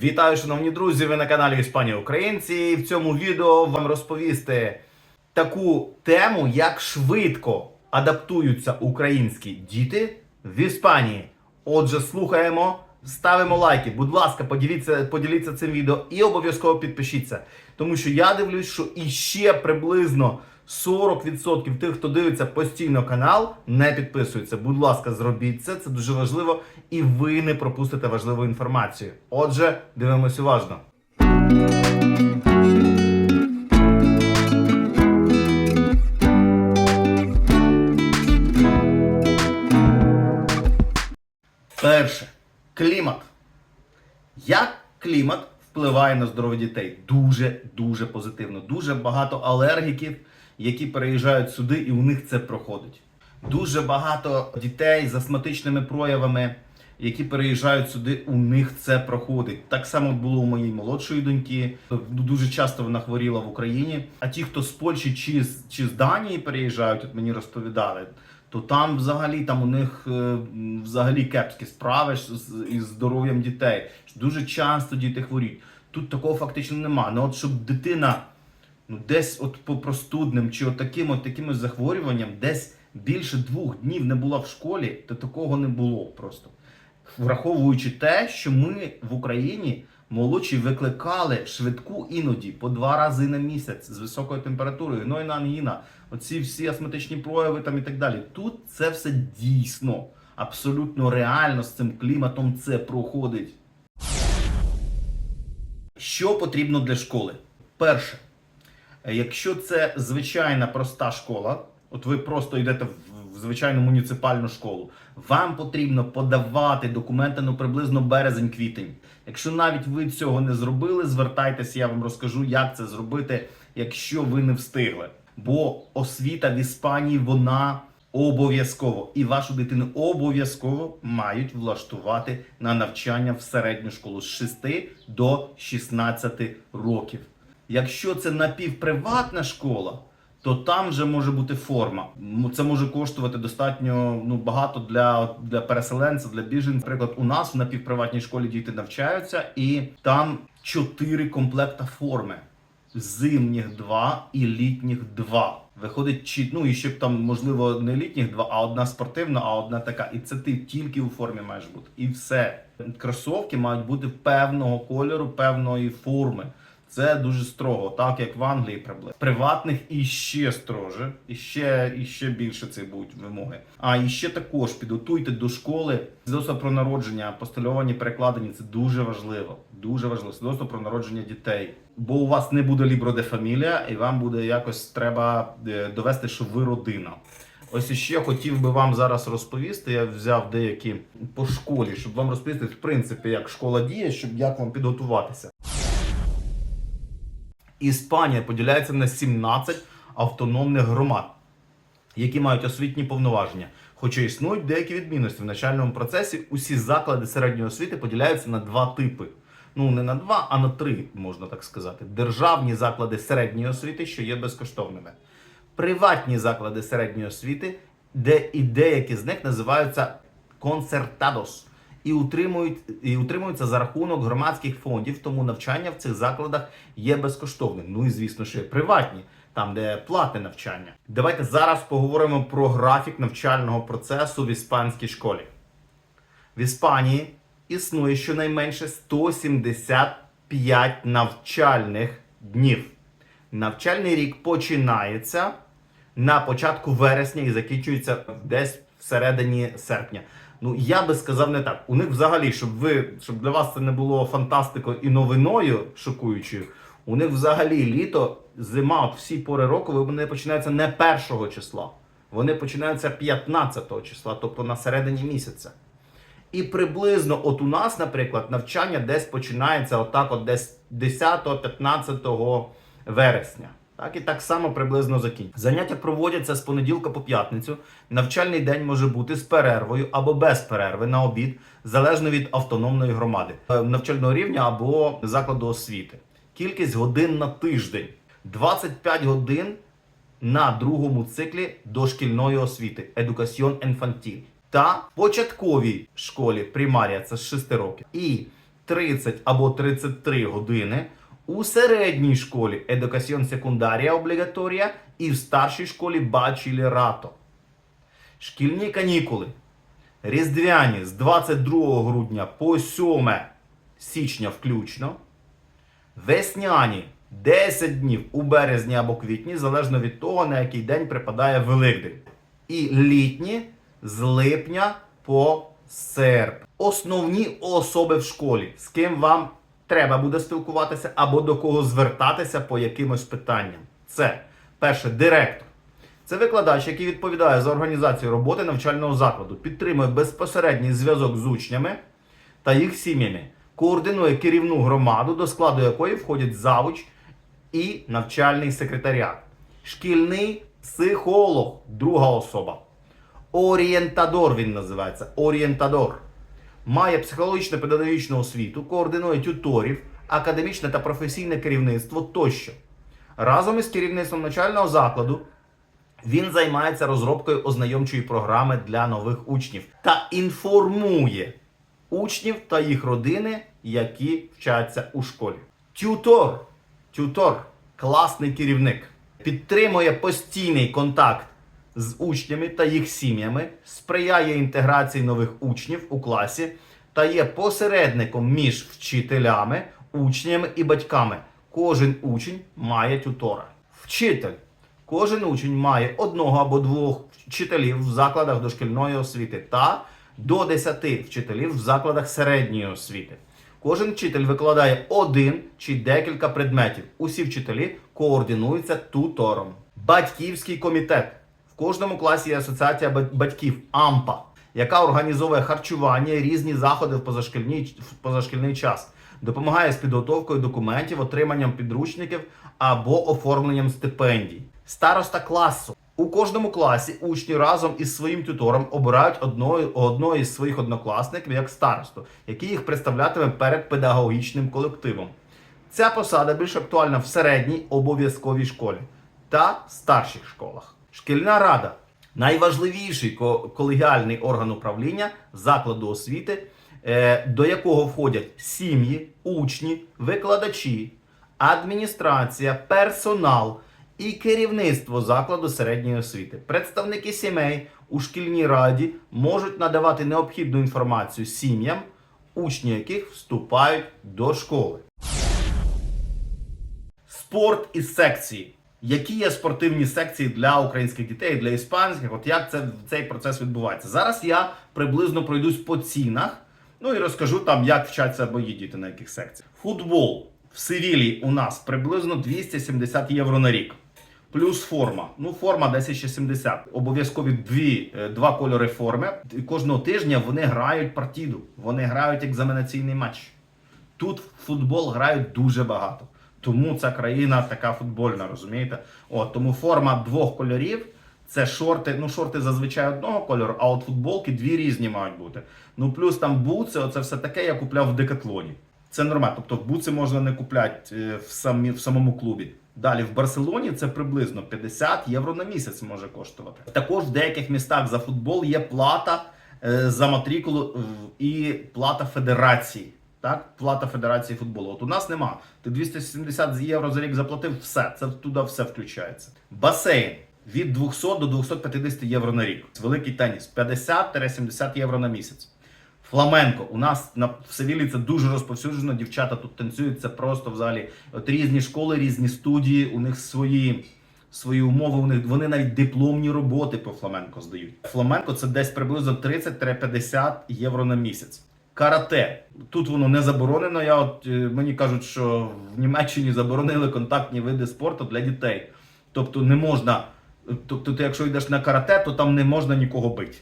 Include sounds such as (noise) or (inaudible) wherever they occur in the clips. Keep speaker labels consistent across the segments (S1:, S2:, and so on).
S1: Вітаю, шановні друзі! Ви на каналі Іспанія Українці. І в цьому відео вам розповісти таку тему, як швидко адаптуються українські діти в Іспанії. Отже, слухаємо, ставимо лайки. Будь ласка, поділіться, поділіться цим відео і обов'язково підпишіться. Тому що я дивлюсь, що іще приблизно 40% тих, хто дивиться постійно канал, не підписуються. Будь ласка, зробіть це, це дуже важливо, і ви не пропустите важливу інформацію. Отже, дивимось уважно. Перше клімат. Як клімат впливає на здоров'я дітей? Дуже дуже позитивно. Дуже багато алергіків, які переїжджають сюди, і у них це проходить. Дуже багато дітей з астматичними проявами, які переїжджають сюди, у них це проходить. Так само було у моєї молодшої доньки. Дуже часто вона хворіла в Україні. А ті, хто з Польщі чи з, чи з Данії переїжджають, от мені розповідали, то там взагалі там у них е, взагалі кепські справи із здоров'ям дітей. Дуже часто діти хворіють. Тут такого фактично нема. Ну от щоб дитина ну, десь от по простудним чи от таким от таким захворюванням десь більше двох днів не була в школі, то такого не було просто. Враховуючи те, що ми в Україні молодші викликали швидку іноді по два рази на місяць з високою температурою, ну і на ангіна, оці всі астматичні прояви там і так далі. Тут це все дійсно, абсолютно реально з цим кліматом це проходить. Що потрібно для школи? Перше, Якщо це звичайна проста школа, от ви просто йдете в, звичайну муніципальну школу, вам потрібно подавати документи ну приблизно березень-квітень. Якщо навіть ви цього не зробили, звертайтеся, я вам розкажу, як це зробити, якщо ви не встигли. Бо освіта в Іспанії вона обов'язково, і вашу дитину обов'язково мають влаштувати на навчання в середню школу з 6 до 16 років. Якщо це напівприватна школа, то там вже може бути форма. Це може коштувати достатньо ну, багато для, для переселенців, для біженців. Наприклад, у нас в напівприватній школі діти навчаються, і там чотири комплекта форми: зимніх два і літніх два. Виходить, чи ну і ще б там, можливо, не літніх два, а одна спортивна, а одна така. І це ти тільки у формі маєш бути. І все. Кросовки мають бути певного кольору, певної форми. Це дуже строго, так як в Англії приблизно. Приватних іще строже, і ще, і ще більше це будуть вимоги. А і ще також підготуйте до школи свідоцтво про народження, апостольовані, перекладені. Це дуже важливо. Дуже важливо. Свідоцтво про народження дітей. Бо у вас не буде лібро де фамілія, і вам буде якось треба е, довести, що ви родина. Ось іще хотів би вам зараз розповісти. Я взяв деякі по школі, щоб вам розповісти, в принципі, як школа діє, щоб як вам підготуватися. Іспанія поділяється на 17 автономних громад, які мають освітні повноваження. Хоча існують деякі відмінності в навчальному процесі, усі заклади середньої освіти поділяються на два типи. Ну не на два, а на три, можна так сказати. Державні заклади середньої освіти, що є безкоштовними. Приватні заклади середньої освіти, де і деякі з них називаються концертадос і утримують і утримуються за рахунок громадських фондів, тому навчання в цих закладах є безкоштовним. Ну і звісно, що приватні, там де платне навчання. Давайте зараз поговоримо про графік навчального процесу в іспанській школі. В Іспанії існує щонайменше 175 навчальних днів. Навчальний рік починається на початку вересня і закінчується десь всередині серпня. Ну я би сказав не так. У них взагалі, щоб ви щоб для вас це не було фантастикою і новиною шокуючою. У них взагалі літо, зима, от всі пори року вони починаються не першого числа. Вони починаються 15 числа, тобто на середині місяця. І приблизно, от у нас, наприклад, навчання десь починається отак, от десь 10-15 вересня. Так і так само приблизно закінчується. Заняття проводяться з понеділка по п'ятницю. Навчальний день може бути з перервою або без перерви на обід, залежно від автономної громади, е, навчального рівня або закладу освіти. Кількість годин на тиждень 25 годин на другому циклі дошкільної освіти Educación Infantil та початковій школі примарія це з 6 років. І 30 або 33 години. У середній школі Educación секундарія облігаторія і в старшій школі бачелерато. Шкільні канікули різдвяні з 22 грудня по 7 січня включно. Весняні 10 днів у березні або квітні, залежно від того, на який день припадає Великдень. І літні з липня по серпень. Основні особи в школі, з ким вам треба буде спілкуватися або до кого звертатися по якимось питанням. Це перше директор. Це викладач, який відповідає за організацію роботи навчального закладу, підтримує безпосередній зв'язок з учнями та їх сім'ями, координує керівну громаду, до складу якої входять завуч і навчальний секретаріат. Шкільний психолог, друга особа. Орієнтадор він називається. Орієнтадор. Має психологічно педагогічну освіту, координує тюторів, академічне та професійне керівництво тощо. Разом із керівництвом навчального закладу він займається розробкою ознайомчої програми для нових учнів та інформує учнів та їх родини, які вчаться у школі. Тютор, тютор, класний керівник, підтримує постійний контакт з учнями та їх сім'ями, сприяє інтеграції нових учнів у класі та є посередником між вчителями, учнями і батьками. Кожен учень має тютора. Вчитель. Кожен учень має одного або двох вчителів в закладах дошкільної освіти та до 10 вчителів в закладах середньої освіти. Кожен вчитель викладає один чи декілька предметів. Усі вчителі координуються тутором. Батьківський комітет. Кожному класі є асоціація батьків АМПА, яка організовує харчування різні заходи в позашкільний, в позашкільний час, допомагає з підготовкою документів, отриманням підручників або оформленням стипендій. Староста класу. У кожному класі учні разом із своїм тютором обирають одного, одного із своїх однокласників як старосту, який їх представлятиме перед педагогічним колективом. Ця посада більш актуальна в середній обов'язковій школі та старших школах. Шкільна рада найважливіший колегіальний орган управління закладу освіти, е, до якого входять сім'ї, учні, викладачі, адміністрація, персонал і керівництво закладу середньої освіти. Представники сімей у шкільній раді можуть надавати необхідну інформацію сім'ям, учні яких вступають до школи. Спорт і секції. Які є спортивні секції для українських дітей, для іспанських? От як це, цей процес відбувається? Зараз я приблизно пройдусь по цінах, ну і розкажу там, як вчаться мої діти на яких секціях. Футбол в Севілі у нас приблизно 270 євро на рік. Плюс форма. Ну, форма 1070. Обов'язкові дві, е, два кольори форми. І Кожного тижня вони грають партіду, вони грають екзаменаційний матч. Тут в футбол грають дуже багато. Тому ця країна така футбольна, розумієте? От, тому форма двох кольорів. Це шорти, ну шорти зазвичай одного кольору, а от футболки дві різні мають бути. Ну плюс там буци, оце все таке я купляв в декатлоні. Це нормально. Тобто буци можна не купляти е, в, самі, в самому клубі. Далі в Барселоні це приблизно 50 євро на місяць може коштувати. Також в деяких містах за футбол є плата е, за матрикулу і плата федерації. Так, плата Федерації футболу. От у нас нема. Ти 270 євро за рік заплатив, все, це туди все включається. Басейн від 200 до 250 євро на рік. Великий теніс 50-70 євро на місяць. Фламенко. У нас на Севілі це дуже розповсюджено. Дівчата тут танцюють. Це просто взагалі. От різні школи, різні студії, у них свої. Свої умови, у них вони навіть дипломні роботи по фламенко здають. Фламенко це десь приблизно 30-50 євро на місяць. Карате. Тут воно не заборонено. Я от е, мені кажуть, що в Німеччині заборонили контактні види спорту для дітей. Тобто не можна. Тобто, ти, якщо йдеш на карате, то там не можна нікого бити.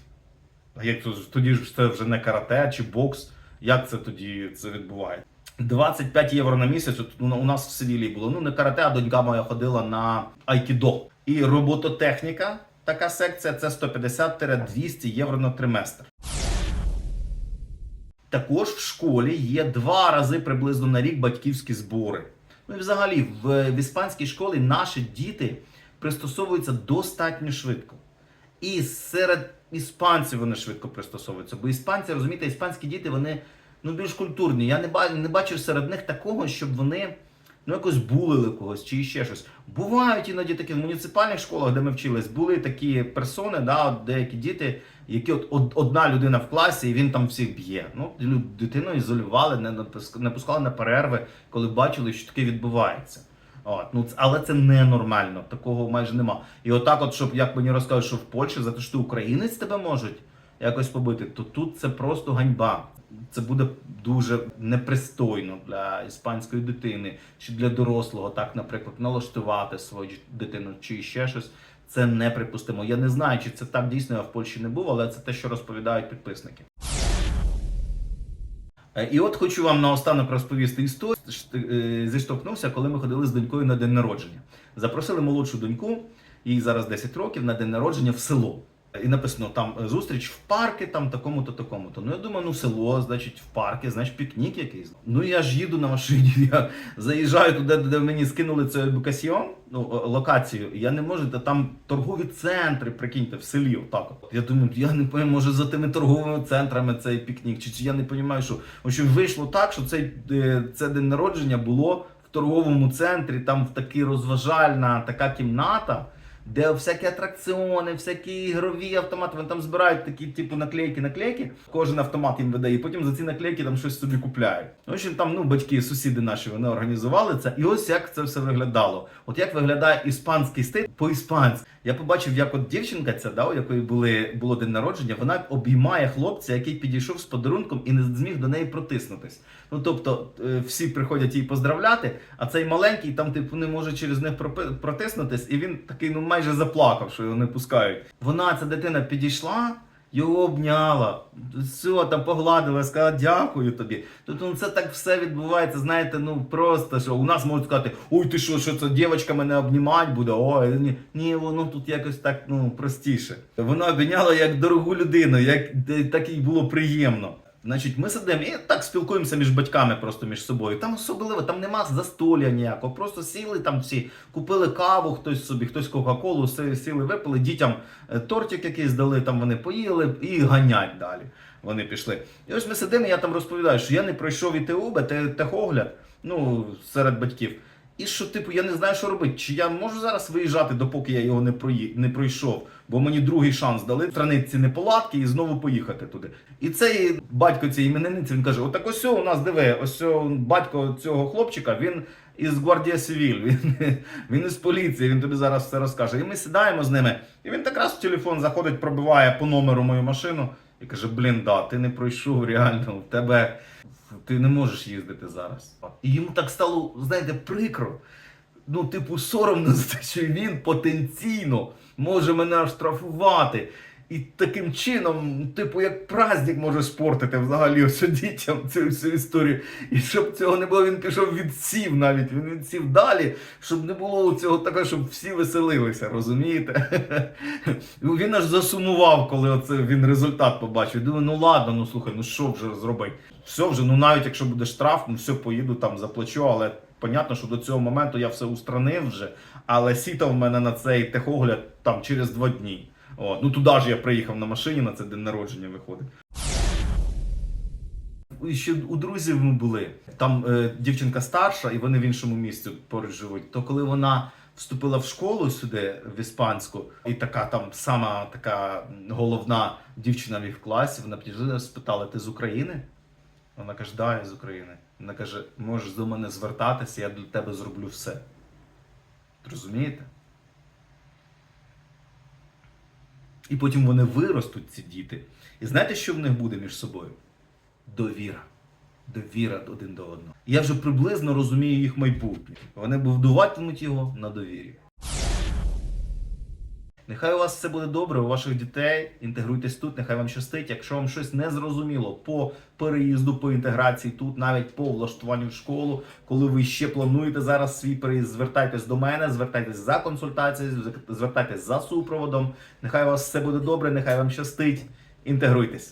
S1: А як то тоді ж це вже не карате чи бокс? Як це тоді це відбувається? 25 євро на місяць. От у у нас в Севілі було. Ну не карате, а донька моя ходила на айкідо. І робототехніка, така секція, це 150-200 євро на триместр. Також в школі є два рази приблизно на рік батьківські збори. Ну і взагалі в, в іспанській школі наші діти пристосовуються достатньо швидко. І серед іспанців вони швидко пристосовуються. Бо іспанці, розумієте, іспанські діти вони ну більш культурні. Я не, ба- не бачу серед них такого, щоб вони ну якось булили когось чи ще щось. Бувають іноді такі в муніципальних школах, де ми вчились, були такі персони, да, деякі діти, які от, од- одна людина в класі, і він там всіх б'є. Ну, дитину ізолювали, не, не пускали на перерви, коли бачили, що таке відбувається. От, ну, але це ненормально, такого майже нема. І отак, от, щоб як мені розказують, що в Польщі за те, що ти українець тебе можуть якось побити, то тут це просто ганьба. Це буде дуже непристойно для іспанської дитини чи для дорослого, так, наприклад, налаштувати свою дитину чи ще щось. Це неприпустимо. Я не знаю, чи це так дійсно я в Польщі не був, але це те, що розповідають підписники. Е, І от хочу вам наостанок розповісти історію. Е, Зіштовхнувся, коли ми ходили з донькою на день народження. Запросили молодшу доньку, їй зараз 10 років, на день народження в село. І написано там е, зустріч в парки, там такому-то, такому-то. Ну я думаю, ну село, значить, в парки, значить, пікнік якийсь. Ну я ж їду на машині, (laughs) я заїжджаю туди, де мені скинули цей едукаціон, ну локацію. Я не можу, та там торгові центри, прикиньте, в селі. Отак. От. Я думаю, я не пам'ятаю, може за тими торговими центрами цей пікнік, чи, чи я не розумію, що. Общем, вийшло так, що цей е, це день народження було в торговому центрі, там в такий розважальна така кімната. Де всякі атракціони, всякі ігрові автомати, вони там збирають такі, типу, наклейки, наклейки. Кожен автомат їм видає, і потім за ці наклейки там щось собі купляють. Ну, общем, там ну, батьки, сусіди наші вони організували це. І ось як це все виглядало. От як виглядає іспанський стиль по-іспанськи. Я побачив, як от дівчинка ця, да, у якої були, було день народження, вона обіймає хлопця, який підійшов з подарунком і не зміг до неї протиснутись. Ну тобто е, всі приходять її поздравляти, а цей маленький там, типу, не може через них протиснутись, і він такий ну майже заплакав, що його не пускають. Вона, ця дитина, підійшла. Його обняла, все там погладила, сказала дякую тобі. Тобто ну, це так все відбувається, знаєте, ну просто що у нас можуть сказати, ой, ти що, що це дівчинка мене обнімати буде? Ой, ні, ні, воно тут якось так ну простіше. Вона обійняла як дорогу людину, як так їй було приємно. Значить, ми сидимо і так спілкуємося між батьками просто між собою. Там особливо, там нема застолля ніякого. Просто сіли там всі, купили каву, хтось собі, хтось Кока-Колу, сі- сіли, випили, дітям е, тортик якийсь дали, там вони поїли і ганять далі. Вони пішли. І ось ми сидимо, і я там розповідаю, що я не пройшов ІТУБ, те- техогляд, ну, серед батьків. І що, типу, я не знаю, що робити. Чи я можу зараз виїжджати, допоки я його не, прої... не пройшов, бо мені другий шанс дали втранити ці неполадки і знову поїхати туди. І цей батько цієї іменинниці, він каже: отак ось у нас диви, ось батько цього хлопчика, він із Гвардія Сивіль, (laughs) він, він із поліції, він тобі зараз все розкаже. І ми сідаємо з ними, і він так раз в телефон заходить, пробиває по номеру мою машину і каже: Блін, да, ти не пройшов реально, в тебе ти не можеш їздити зараз. І йому так стало, знаєте, прикро. Ну, типу, соромно за те, що він потенційно може мене штрафувати. І таким чином, типу, як праздник може спортити взагалі ось дітям цю всю історію. І щоб цього не було, він пішов відсів навіть. Він відсів далі, щоб не було цього такого, щоб всі веселилися, розумієте? (laughs) Він аж засумував, коли оце він результат побачив. Думаю, ну ладно, ну слухай, ну що вже зробити? Все вже, ну навіть якщо буде штраф, ну все, поїду там заплачу, але понятно, що до цього моменту я все устранив вже, але сіта в мене на цей техогляд там через два дні. От. Ну туди ж я приїхав на машині на це день народження виходить. Ще у друзів ми були. Там е, дівчинка старша, і вони в іншому місці поруч живуть. То коли вона вступила в школу сюди, в іспанську, і така там сама така головна дівчина в їх класі, вона підійшла спитала: ти з України? Вона каже, да, я з України. Вона каже, можеш до мене звертатися, я для тебе зроблю все. Розумієте? І потім вони виростуть, ці діти. І знаєте, що в них буде між собою? Довіра. Довіра один до одного. Я вже приблизно розумію їх майбутнє. Вони будуватимуть його на довірі. Нехай у вас все буде добре, у ваших дітей. Інтегруйтесь тут, нехай вам щастить. Якщо вам щось не зрозуміло по переїзду, по інтеграції тут, навіть по влаштуванню в школу, коли ви ще плануєте зараз свій переїзд, звертайтесь до мене, звертайтесь за консультацією, звертайтесь за супроводом. Нехай у вас все буде добре, нехай вам щастить. Інтегруйтесь.